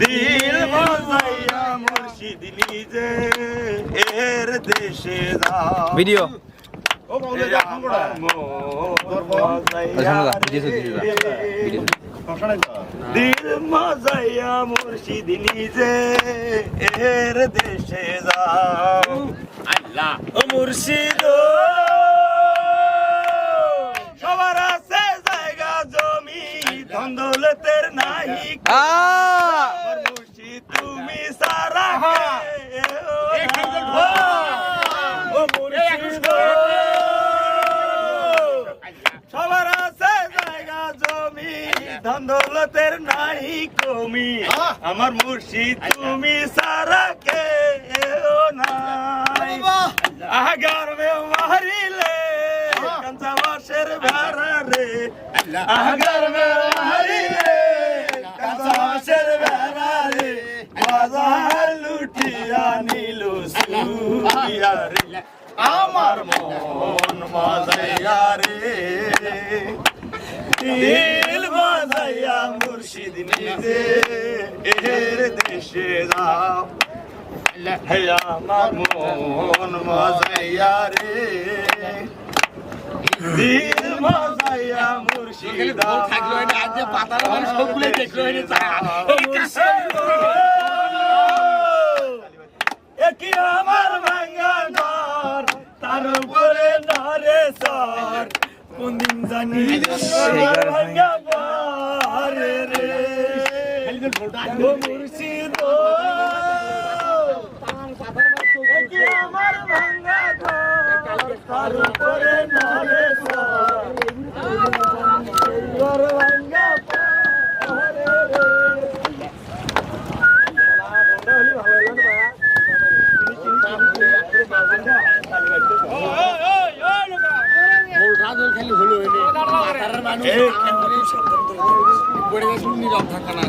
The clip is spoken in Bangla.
দিল বাজাইয়া মুর্শিদ নিজে এর দেশে যাও। ভিডিও। ও বাউলে যা খাঙ্গড়া ভিডিও দিল মজাইয়া মুর্শিদ নিজে এর দেশে যাও। আল্লাহ। ও মুর্শিদ সবার আছে জায়গা জমি ধন দৌলতের নাহি আ আমার মুর্শিদ তুমি সারা ও মুর্শিদ সবার আছে জায়গা জমি ধন দৌলতের নাই কমি আমার মুর্শিদ তুমি সারা কে নাই। আগার মে মারিলে কাঞ্চা বাসের ভাড়া রে। আগার মে মারিলে কাঞ্চা বাসের ভাড়া রে। বাজার লুটিয়া নিল সুরিয়া রে। আমার মন মজাইয়া রে। বাজাইয়া মুর্শিদ নিজে এর দেশে যাও হে আমার মজাইয়া রে দিল মজাইয়া মুর্শিদ একই আমার ভাঙ্গা ঘর তার উপরে নরে সর কোন দিন জানি ভাঙ্গা রে। মুর্শিদ। মানুষ গেছে নিরব থাকা না